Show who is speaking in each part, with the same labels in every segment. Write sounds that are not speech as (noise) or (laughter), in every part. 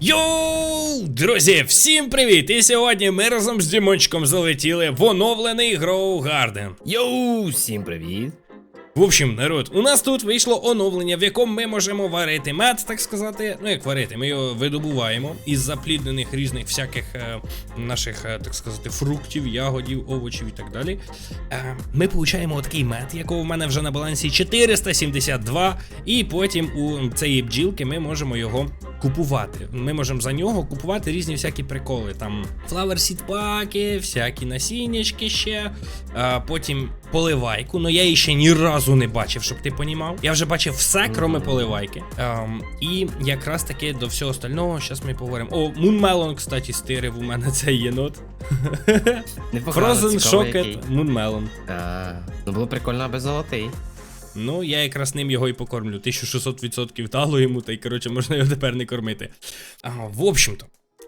Speaker 1: Йоу, друзі, всім привіт! І сьогодні ми разом з Дімончиком залетіли в оновлений Grow Garden.
Speaker 2: Йоу, всім привіт!
Speaker 1: В общем, народ, у нас тут вийшло оновлення, в якому ми можемо варити мед, так сказати. Ну як варити, ми його видобуваємо із запліднених різних всяких е, наших, е, так сказати, фруктів, ягодів, овочів і так далі. Е, ми получаємо такий мед, якого в мене вже на балансі 472, і потім у цієї бджілки ми можемо його купувати. Ми можемо за нього купувати різні всякі приколи. Там flower seed всякі насіннячки ще, а потім поливайку. Ну я її ще ні разу не бачив, щоб ти понімав. Я вже бачив все, кроме поливайки. Ем, і якраз таки до всього остального, зараз ми поговоримо. О, Moonmelon, кстати, стирив у мене цей єнот. (laughs)
Speaker 2: Який.
Speaker 1: Moonmelon.
Speaker 2: А, ну було прикольно, аби золотий.
Speaker 1: Ну, я якраз ним його і покормлю. 1600% дало йому, та й коротше можна його тепер не кормити. А, в общем-то.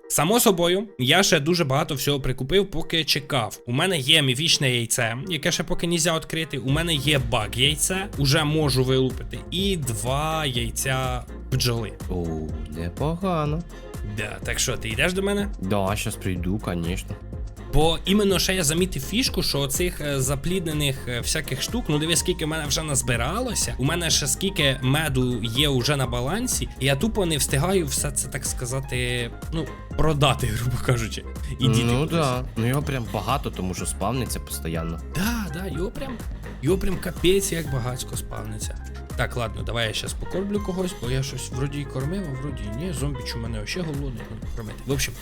Speaker 1: Само собою, я ще дуже багато всього прикупив, поки чекав. У мене є міфічне яйце, яке ще поки нельзя відкрити. У мене є баг яйце, уже можу вилупити. І два яйця бджоли.
Speaker 2: О, непогано.
Speaker 1: Да, так що, ти йдеш до мене?
Speaker 2: Да, щас прийду, звісно.
Speaker 1: Бо іменно ще я замітив фішку, що цих е, запліднених е, всяких штук, ну диви, скільки в мене вже назбиралося. У мене ще скільки меду є уже на балансі, і я тупо не встигаю все це так сказати, ну, продати, (laughs) грубо кажучи. І діти
Speaker 2: ну
Speaker 1: кудись.
Speaker 2: да. Ну його прям багато, тому що спавниться постійно.
Speaker 1: Да, да, його прям, його прям капець як багатько спавниться. Так, ладно, давай я зараз покормлю когось, бо я щось вроді і кормив, а вроді і ні. Зомбіч у мене ще голодний, треба покормити. В общем,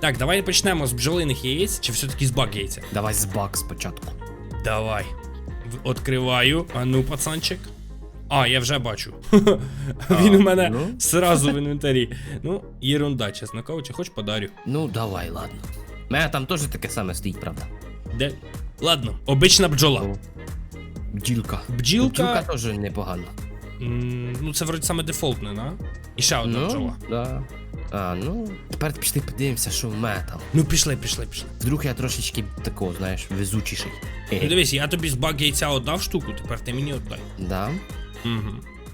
Speaker 1: так, давай почнемо з бджолиних яєць, чи все-таки з баг яйця?
Speaker 2: Давай з бак спочатку.
Speaker 1: Давай. Откриваю. А ну, пацанчик. А, я вже бачу. (laughs) Він у мене
Speaker 2: ну?
Speaker 1: сразу в інвентарі. Ну, єрунда, чесно кажучи, хоч подарю.
Speaker 2: Ну, давай, ладно. У мене там теж таке саме стоїть, правда.
Speaker 1: Де? Ладно, обична бджола.
Speaker 2: Бджілка.
Speaker 1: Бджілка.
Speaker 2: Бджілка теж непогано.
Speaker 1: М, Ну, це вроді саме дефолтне, да? І ще одна бджола.
Speaker 2: Ну, да. А, ну, тепер пішли подивимося, що в мене там.
Speaker 1: Ну, пішли, пішли, пішли.
Speaker 2: Вдруг я трошечки такого, знаєш, везучіший.
Speaker 1: Ну дивись, я тобі з баг яйця отдав штуку, тепер ти мені отдай.
Speaker 2: Да?
Speaker 1: Угу.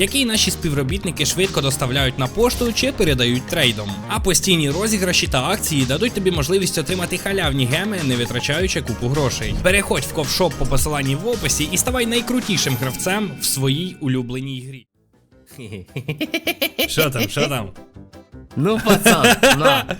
Speaker 1: який наші співробітники швидко доставляють на пошту чи передають трейдом. А постійні розіграші та акції дадуть тобі можливість отримати халявні геми, не витрачаючи купу грошей. Переходь в ковшоп по посиланні в описі і ставай найкрутішим гравцем в своїй улюбленій грі. Що там, що там?
Speaker 2: Ну, пацан, на.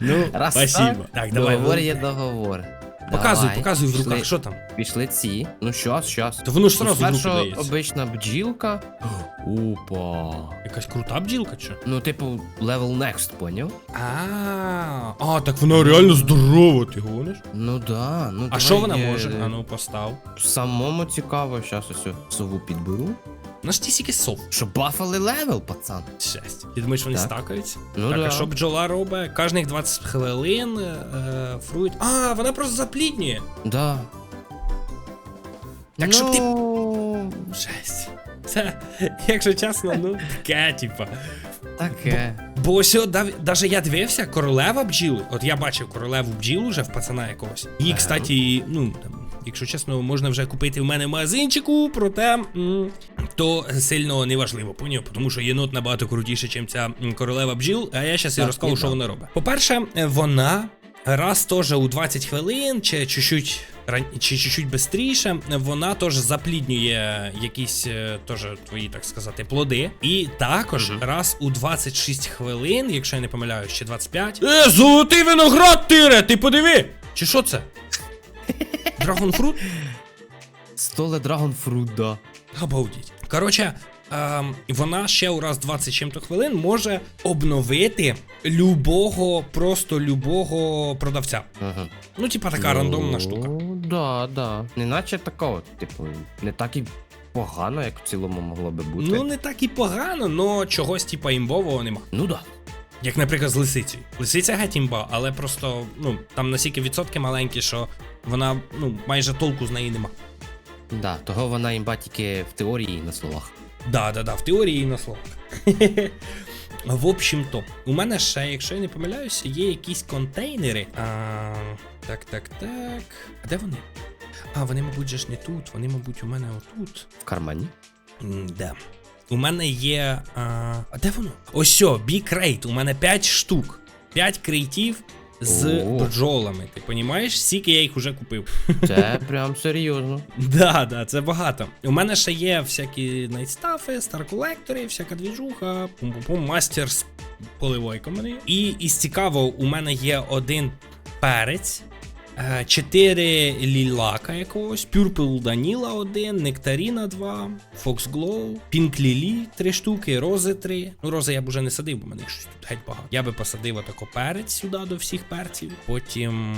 Speaker 1: Ну,
Speaker 2: Раз
Speaker 1: спасибо. Так, давай.
Speaker 2: Договор є договор.
Speaker 1: Показуй,
Speaker 2: Давай.
Speaker 1: показуй в
Speaker 2: Пішли-
Speaker 1: руках, що там?
Speaker 2: Пішли ці. Ну щас, щас.
Speaker 1: То воно ж сразу в руку
Speaker 2: Перша
Speaker 1: дається.
Speaker 2: обична бджілка. (gasps) Опа.
Speaker 1: Якась крута бджілка чи?
Speaker 2: Ну, типу, level next, поняв?
Speaker 1: А, а, так вона реально здорова, ти гониш?
Speaker 2: Ну да, ну
Speaker 1: А
Speaker 2: давай,
Speaker 1: що вона
Speaker 2: е,
Speaker 1: може? А ну постав.
Speaker 2: Самому цікаво, щас ось сову підберу.
Speaker 1: На ж ті сов.
Speaker 2: Що бафали левел, пацан.
Speaker 1: Щастя. Ти думаєш, вони
Speaker 2: Так.
Speaker 1: стакаються?
Speaker 2: Ну
Speaker 1: так,
Speaker 2: да.
Speaker 1: а що бджола робить? Кожних 20 хвилин е, фруїт. А, вона просто запліднює.
Speaker 2: Да.
Speaker 1: Так, щоб ти-
Speaker 2: ну,
Speaker 1: Жесть. Це, якщо чесно, ну таке, типа.
Speaker 2: Таке.
Speaker 1: Бо ось от дав- даже я дивився, королева бджіл. От я бачив королеву бджіл уже в пацана якогось. Її,
Speaker 2: Ага.
Speaker 1: кстати, ну там, якщо чесно, можна вже купити в мене в магазинчику, проте м, то сильно не важливо, поняв? Тому що єнот набагато крутіше, ніж ця королева бджіл. А я зараз і розкажу, що вона робить. По-перше, вона. Раз теж у 20 хвилин, чи чуть-чуть чи чуть-чуть бистріше, вона теж запліднює якісь е, теж твої, так сказати, плоди. І також
Speaker 2: Мгм.
Speaker 1: раз у 26 хвилин, якщо я не помиляюсь, чи 25. Е, золотий виноград тире! Ти подиви! Чи що це? Драгонфрут?
Speaker 2: Столе Драгонфрут, да.
Speaker 1: Обалдіть. Коротше, ем, вона ще у раз 20 чим-то хвилин може обновити любого, просто любого продавця.
Speaker 2: Ага.
Speaker 1: Ну, типа така рандомна штука.
Speaker 2: Ну, да, да. Неначе такого, типу, не так і погано, як в цілому могло би бути.
Speaker 1: Ну, не так і погано, но чогось типа імбового нема.
Speaker 2: Ну да.
Speaker 1: Як, наприклад, з лисицею. Лисиця геть імба, але просто, ну, там настільки відсотки маленькі, що вона, ну, майже толку з неї нема.
Speaker 2: Да, того вона імба тільки в теорії і на словах.
Speaker 1: Да, да, да, в теорії і на словах. (laughs) В общем-то, у мене ще, якщо я не помиляюся, є якісь контейнери. А, так, так, так. А де вони? А, вони, мабуть, же ж не тут, вони, мабуть, у мене отут.
Speaker 2: В кармані.
Speaker 1: М, Де? У мене є. А, а де воно? Ось що, бікрейт. У мене 5 штук. 5 крейтів з
Speaker 2: О.
Speaker 1: бджолами. Ти понімаєш? Скільки я їх уже купив. (laughs)
Speaker 2: Це прям серйозно.
Speaker 1: Да, да, це багато. У мене ще є всякі найтстафи, старколектори, всяка двіжуха, пум-пум-пум, мастер з поливойками. І із цікавого, у мене є один перець. Е, Чотири лілака якогось, Purple Даніла один, Нектаріна 2, Fox Glow, Pink Lily 3 штуки, Рози 3. Ну, рози я б уже не садив, бо мене щось тут геть багато. Я би посадив отако перець сюди до всіх перців. Потім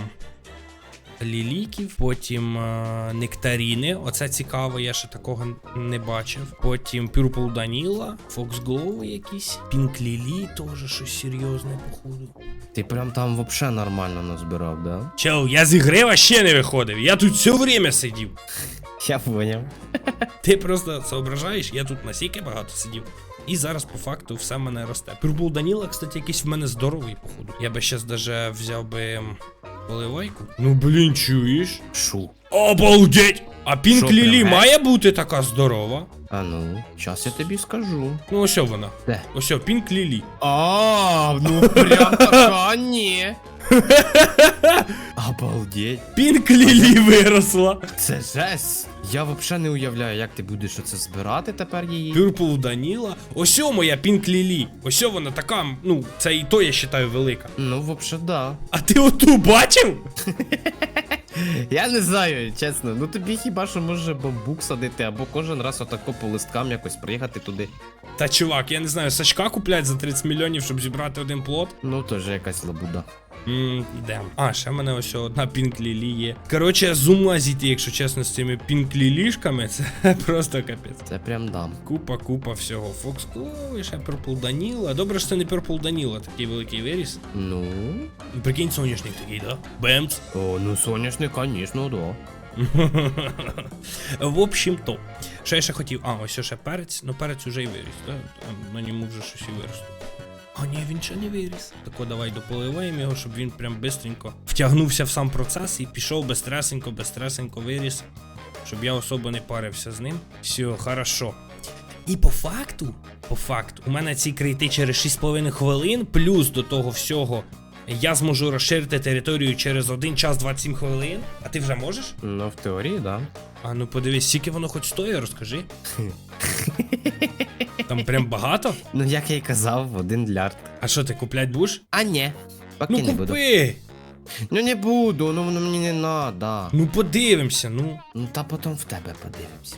Speaker 1: ліліків, потім е, нектаріни. Оце цікаво, я ще такого не бачив. Потім Purple Даніла, Fox Glow якісь, Pink Lily теж щось серйозне, походу.
Speaker 2: Ти прям там вообще нормально назбирав, да?
Speaker 1: Чел, я з ігри вообще не виходив. Я тут все время сидів.
Speaker 2: Я поняв.
Speaker 1: Ти просто соображаєш, я тут настільки багато сидів. І зараз по факту все в мене росте. Пюрбул Даніла, кстати, якийсь в мене здоровий, походу. Я би щас даже взяв би поливайку. Ну блін, чуєш?
Speaker 2: Шу.
Speaker 1: Обалдеть! А Пінк
Speaker 2: Шо,
Speaker 1: Лілі
Speaker 2: прям
Speaker 1: має бути така здорова.
Speaker 2: А ну, щас я тобі скажу.
Speaker 1: Ну ось вона.
Speaker 2: Де?
Speaker 1: Ось Пінк Лілі.
Speaker 2: А, ну прям (laughs) така ні. Обалдеть.
Speaker 1: Пінк Лілі виросла.
Speaker 2: Це жесть. Я вообще не уявляю, як ти будеш оце збирати тепер її.
Speaker 1: Пюрпл Даніла. Ось моя Пінк Лілі. Ось вона така, ну, це і то я вважаю велика.
Speaker 2: Ну, вообще, да.
Speaker 1: А ти оту бачив? (laughs)
Speaker 2: Я не знаю, чесно. Ну тобі хіба що може бамбук садити, або кожен раз отако по листкам якось приїхати туди.
Speaker 1: Та чувак, я не знаю, сачка куплять за 30 мільйонів, щоб зібрати один плод.
Speaker 2: Ну, теж якась лабуда.
Speaker 1: Ідем. А, ще в мене ось одна пінк лілі є. Коротше, з ума зійти, якщо чесно, з цими пінк лілішками, це (laughs) просто капець.
Speaker 2: Це прям дам.
Speaker 1: Купа, купа всього. Glow, і ще Purple Даніла. Добре, що це не Purple Даніла, такий великий виріс.
Speaker 2: Ну.
Speaker 1: Прикинь, соняшник такий, да? Бемц.
Speaker 2: О, ну соняшник, звісно, да. (laughs)
Speaker 1: В общем-то, що я ще хотів. А, ось ще перець. Ну перець уже й виріс, да? На ньому вже щось і виросло. А ні, він ще не виріс. Тако давай дополиваємо його, щоб він прям бистренько втягнувся в сам процес і пішов безстресенько, безстресенько виріс. Щоб я особо не парився з ним. Все, хорошо. І по факту, по факту, у мене ці крейти через 6,5 хвилин, плюс до того всього. Я зможу розширити територію через 1 час 27 хвилин. А ти вже можеш?
Speaker 2: Ну, в теорії, да.
Speaker 1: А ну подивись, скільки воно хоч стоїть, розкажи. (laughs) Там прям багато?
Speaker 2: Ну, як я й казав, один лярд.
Speaker 1: А що ти куплять будеш?
Speaker 2: А ні. Поки
Speaker 1: Ну
Speaker 2: не буду.
Speaker 1: купи!
Speaker 2: Ну не буду, ну воно мені не надо.
Speaker 1: Ну подивимося, ну.
Speaker 2: Ну та потім в тебе подивимось.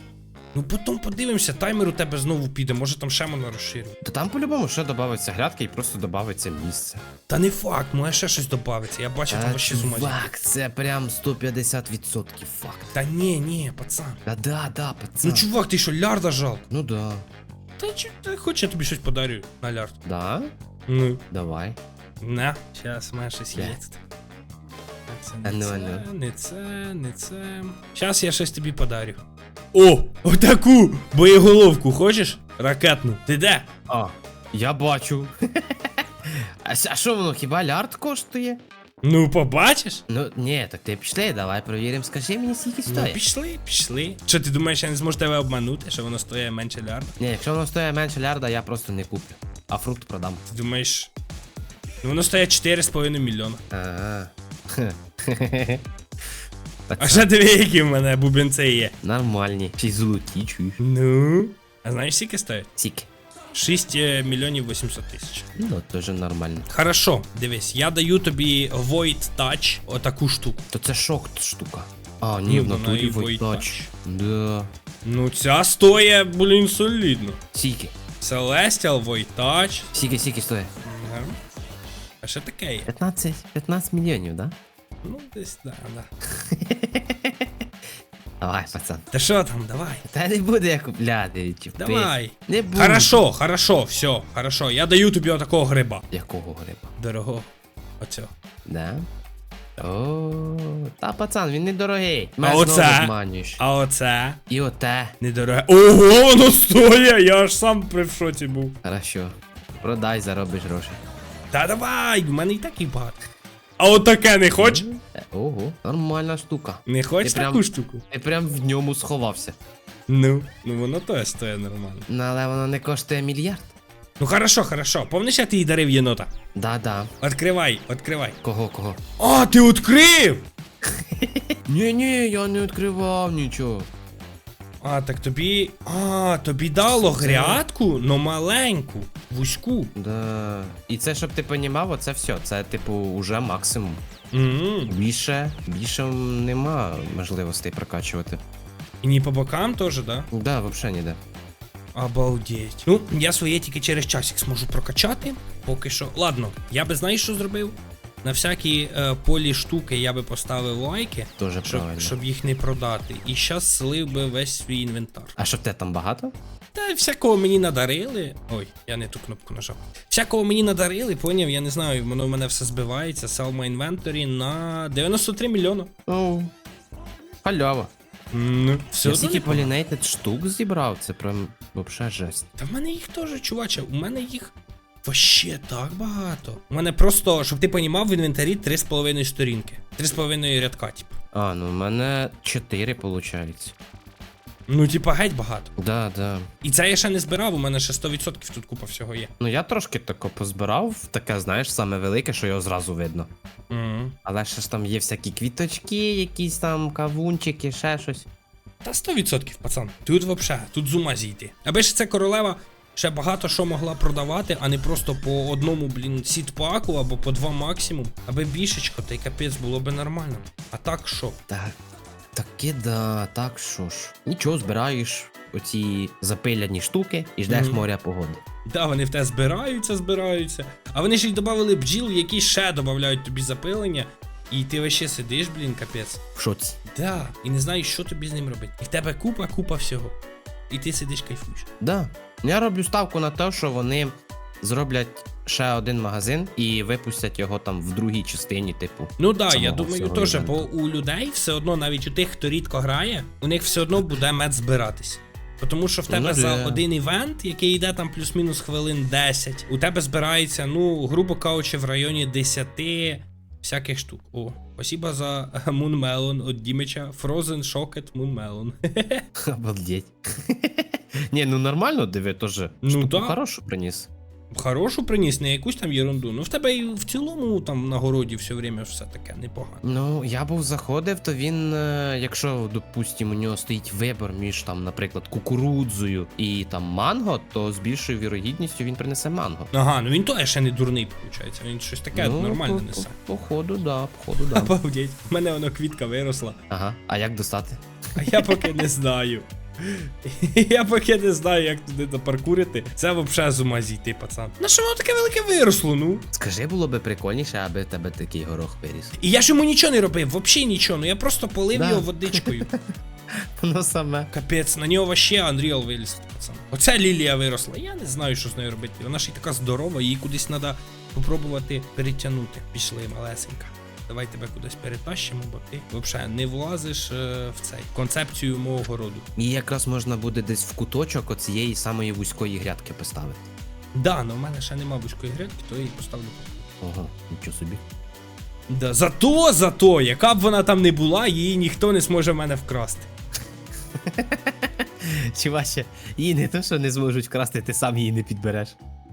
Speaker 1: Ну потім подивимося, таймер у тебе знову піде, може там ще можна розширити.
Speaker 2: Та там по-любому ще додається грядка і просто додається місце.
Speaker 1: Та не факт, може ще щось додається. Я бачив, там
Speaker 2: Та
Speaker 1: вообще з ума.
Speaker 2: це прям 150% факт.
Speaker 1: Та ні, ні, пацан.
Speaker 2: Да, да, да, пацан.
Speaker 1: Ну чувак, ти що, лярда жал?
Speaker 2: Ну да.
Speaker 1: Та чи та хоч я тобі щось подарю на лярд.
Speaker 2: Да?
Speaker 1: Ну.
Speaker 2: Давай.
Speaker 1: На, зараз мене щось є. Це не
Speaker 2: ну,
Speaker 1: це,
Speaker 2: а ну.
Speaker 1: не це, не це. Зараз я щось тобі подарю. О! Отаку боєголовку хочеш? Ракетну. Ти де?
Speaker 2: А, я бачу. (laughs) А що воно, хіба лярд коштує?
Speaker 1: Ну, побачиш?
Speaker 2: Ну, ні, так ти пішли, давай провіримо, скажи мені, скільки
Speaker 1: Ну,
Speaker 2: стоїть.
Speaker 1: пішли, пішли. Що ти думаєш, я не зможу тебе обманути, що воно стоїть менше лярда?
Speaker 2: Ні, якщо воно стоїть менше лярда, я просто не куплю. А фрукт продам.
Speaker 1: Ти думаєш. Ну, воно стоїть 4,5 мільйона.
Speaker 2: Ага. (laughs)
Speaker 1: А ще диви, які в мене бубенці є.
Speaker 2: Нормальні. Чи золоті, чуєш?
Speaker 1: Ну. А знаєш, скільки стоїть?
Speaker 2: Сіки.
Speaker 1: 6 мільйонів 800 тисяч.
Speaker 2: Ну, теж нормально.
Speaker 1: Хорошо, дивись, я даю тобі Void Touch, отаку штуку.
Speaker 2: То це шок штука. А,
Speaker 1: Ні,
Speaker 2: ні, в натурі
Speaker 1: і Void
Speaker 2: войдач. Да.
Speaker 1: Ну, ця стоїть, блін, солідно.
Speaker 2: Сіки.
Speaker 1: Celestial Void Touch.
Speaker 2: Сіки, сіки стоїть.
Speaker 1: Ага. А що таке є?
Speaker 2: 15, 15 мільйонів, да?
Speaker 1: Ну, десь, да, да. (laughs)
Speaker 2: Давай, пацан.
Speaker 1: Та що там, давай.
Speaker 2: Та не буде я купляти, чіпись.
Speaker 1: Давай.
Speaker 2: Не буде.
Speaker 1: Хорошо, хорошо, все, хорошо. Я даю тобі отакого гриба.
Speaker 2: Якого гриба?
Speaker 1: Дорого. Оцього.
Speaker 2: Да? О, та пацан, він недорогий.
Speaker 1: А оце?
Speaker 2: знову обманюєш.
Speaker 1: А оце
Speaker 2: І оте.
Speaker 1: недороге. Ого, воно стоє! Я аж сам при в шоці був.
Speaker 2: Хорошо. Продай, заробиш гроші.
Speaker 1: Та давай, в мене і так їх багато. А от таке не хоч?
Speaker 2: Ого, нормальна штука.
Speaker 1: Не хоч
Speaker 2: Ти
Speaker 1: таку
Speaker 2: прям-
Speaker 1: штуку?
Speaker 2: Ти прям в ньому сховався.
Speaker 1: Ну, ну воно теж стоїть нормально.
Speaker 2: Ну, але воно не коштує мільярд.
Speaker 1: Ну хорошо, хорошо. Помниш, я тобі дарив єнота?
Speaker 2: Да-да.
Speaker 1: Откривай, откривай.
Speaker 2: Кого, кого?
Speaker 1: А, ти відкрив! (laughs)
Speaker 2: Ні-ні, я не відкривав нічого.
Speaker 1: А, так тобі. А, тобі дало грядку, но маленьку, вузьку.
Speaker 2: Да. І це, щоб ти понімав, оце все. Це, типу, уже максимум.
Speaker 1: Мгм.
Speaker 2: Більше, більше нема можливостей прокачувати.
Speaker 1: І не по бокам теж, да?
Speaker 2: Да, взагалі ніде.
Speaker 1: Обалдеть. Ну, я своє тільки через часик зможу прокачати. Поки що. Ладно, я би знаєш, що зробив? На всякі е, полі штуки я би поставив лайки, щоб,
Speaker 2: правильно.
Speaker 1: щоб їх не продати. І щас слив би весь свій інвентар.
Speaker 2: А що в тебе там багато?
Speaker 1: Та всякого мені надарили. Ой, я не ту кнопку нажав. Всякого мені надарили, поняв, я не знаю, воно в мене все збивається. Sell my inventory на 93 мільйона.
Speaker 2: Ну. Халява.
Speaker 1: Ну, все
Speaker 2: Я стільки
Speaker 1: непогано.
Speaker 2: полінейтед штук зібрав, це прям вообще жесть.
Speaker 1: Та в мене їх теж, чуваче, у мене їх вообще так багато. У мене просто, щоб ти понімав, в інвентарі 3,5 сторінки. 3,5 рядка, типу.
Speaker 2: А, ну в мене 4 виходить.
Speaker 1: Ну, типа, геть багато.
Speaker 2: Да, да.
Speaker 1: І це я ще не збирав, у мене ще 100% тут купа всього є.
Speaker 2: Ну я трошки тако позбирав, таке, знаєш, саме велике, що його зразу видно.
Speaker 1: Угу.
Speaker 2: Але ще ж там є всякі квіточки, якісь там кавунчики, ще щось.
Speaker 1: Та 100%, пацан. Тут вообще, тут з ума зійти. Аби ж це королева ще багато що могла продавати, а не просто по одному, блін, сітпаку або по два максимум. Аби більшечко, та й капець було би нормально. А так що?
Speaker 2: Так. Таки да, так що ж. Нічого, збираєш оці запиляні штуки і ждеш
Speaker 1: Мгм.
Speaker 2: моря погоди.
Speaker 1: Да, вони в те збираються, збираються. А вони ж й додали бджіл, які ще додають тобі запилення. І ти вообще сидиш, блін, капець.
Speaker 2: В шоці.
Speaker 1: Да, і не знаєш, що тобі з ним робити. І в тебе купа, купа всього. І ти сидиш кайфуєш.
Speaker 2: Да. Я роблю ставку на те, що вони зроблять ще один магазин і випустять його там в другій частині, типу.
Speaker 1: Ну да, я думаю, теж, бо у людей все одно, навіть у тих, хто рідко грає, у них все одно буде мед збиратись. Тому що в тебе
Speaker 2: Ну,
Speaker 1: за один івент, який йде там плюс-мінус хвилин 10, у тебе збирається, ну, грубо кажучи, в районі 10 всяких штук. О, спасибо за (laughs) Мунмелон від Дімича. Frozen Shocket Moonmelon. (laughs)
Speaker 2: Обалдеть. (laughs) Ні, ну нормально, диви, теж
Speaker 1: Ну да.
Speaker 2: хорошу приніс.
Speaker 1: Хорошу приніс, не якусь там ерунду. Ну в тебе і в цілому там на городі все время все таке непогано.
Speaker 2: Ну, я був заходив, то він, е, якщо, допустимо, у нього стоїть вибір між там, наприклад, кукурудзою і там манго, то з більшою вірогідністю він принесе манго.
Speaker 1: Ага, ну він то ще не дурний, виходить. Він щось таке
Speaker 2: ну,
Speaker 1: нормально
Speaker 2: по-
Speaker 1: несе.
Speaker 2: по- Походу, да, походу, (laughs) да.
Speaker 1: Обалдеть, в мене воно квітка виросла,
Speaker 2: Ага. А як достати?
Speaker 1: а я поки не знаю. (laughs) Я поки не знаю, як туди допаркурити. Це взагалі з ума зійти, пацан. На що воно таке велике виросло, ну?
Speaker 2: Скажи, було би прикольніше, аби в тебе такий горох виріс.
Speaker 1: І я ж йому нічого не робив, взагалі нічого. Ну я просто полив
Speaker 2: Да.
Speaker 1: його водичкою. (laughs)
Speaker 2: Воно саме.
Speaker 1: Капець, на нього вообще Unreal виліз, пацан. Оця лілія виросла. Я не знаю, що з нею робити. Вона ж і така здорова, її кудись треба попробувати перетягнути. Пішли, малесенька. Давай тебе кудись перетащимо, бо ти взагалі не влазиш е, в цей концепцію мого городу.
Speaker 2: І якраз можна буде десь в куточок оцієї самої вузької грядки поставити.
Speaker 1: Да, але в мене ще нема вузької грядки, то я її поставлю.
Speaker 2: Ого, нічого собі.
Speaker 1: Да, зато, зато, яка б вона там не була, її ніхто не зможе в мене вкрасти. (laughs)
Speaker 2: Чуваче, її не то, що не зможуть вкрасти, ти сам її не підбереш.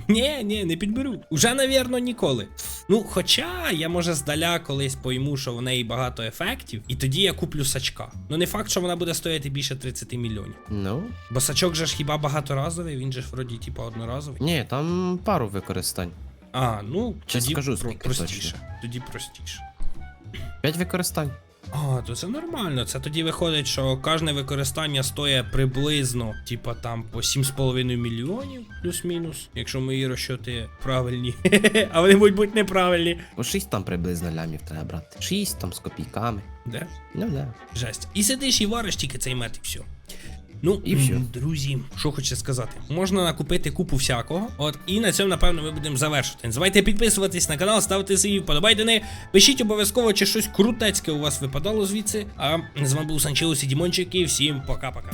Speaker 1: Ні, ні, не підберу. Уже, навірно, ніколи. Ну, хоча я може здаля колись пойму, що в неї багато ефектів, і тоді я куплю сачка. Ну не факт, що вона буде стояти більше 30 мільйонів.
Speaker 2: Ну,
Speaker 1: Бо сачок же ж хіба багаторазовий, він же ж вроді типа одноразовий.
Speaker 2: ні, там пару використань.
Speaker 1: А, ну тоді
Speaker 2: скажу,
Speaker 1: про-
Speaker 2: скільки
Speaker 1: простіше.
Speaker 2: точно.
Speaker 1: Тоді простіше.
Speaker 2: П'ять використань.
Speaker 1: А, то це нормально. Це тоді виходить, що кожне використання стоїть приблизно, типа там по 7,5 мільйонів, плюс-мінус, якщо мої розчоти правильні. (laughs) а вони будуть бути неправильні.
Speaker 2: По 6 там приблизно лямів треба брати. 6 там з копійками.
Speaker 1: Де?
Speaker 2: Ну да.
Speaker 1: Жесть. І сидиш і вариш тільки цей мед, і все. Ну,
Speaker 2: І
Speaker 1: все, друзі, що хочу сказати. Можна накупити купу всякого. От, і на цьому, напевно, ми будемо завершувати. Не забувайте підписуватись на канал, ставити свої вподобайдени. Пишіть обов'язково, чи щось крутецьке у вас випадало звідси. А з вами був Санчелос і Дімончик, і всім пока-пока.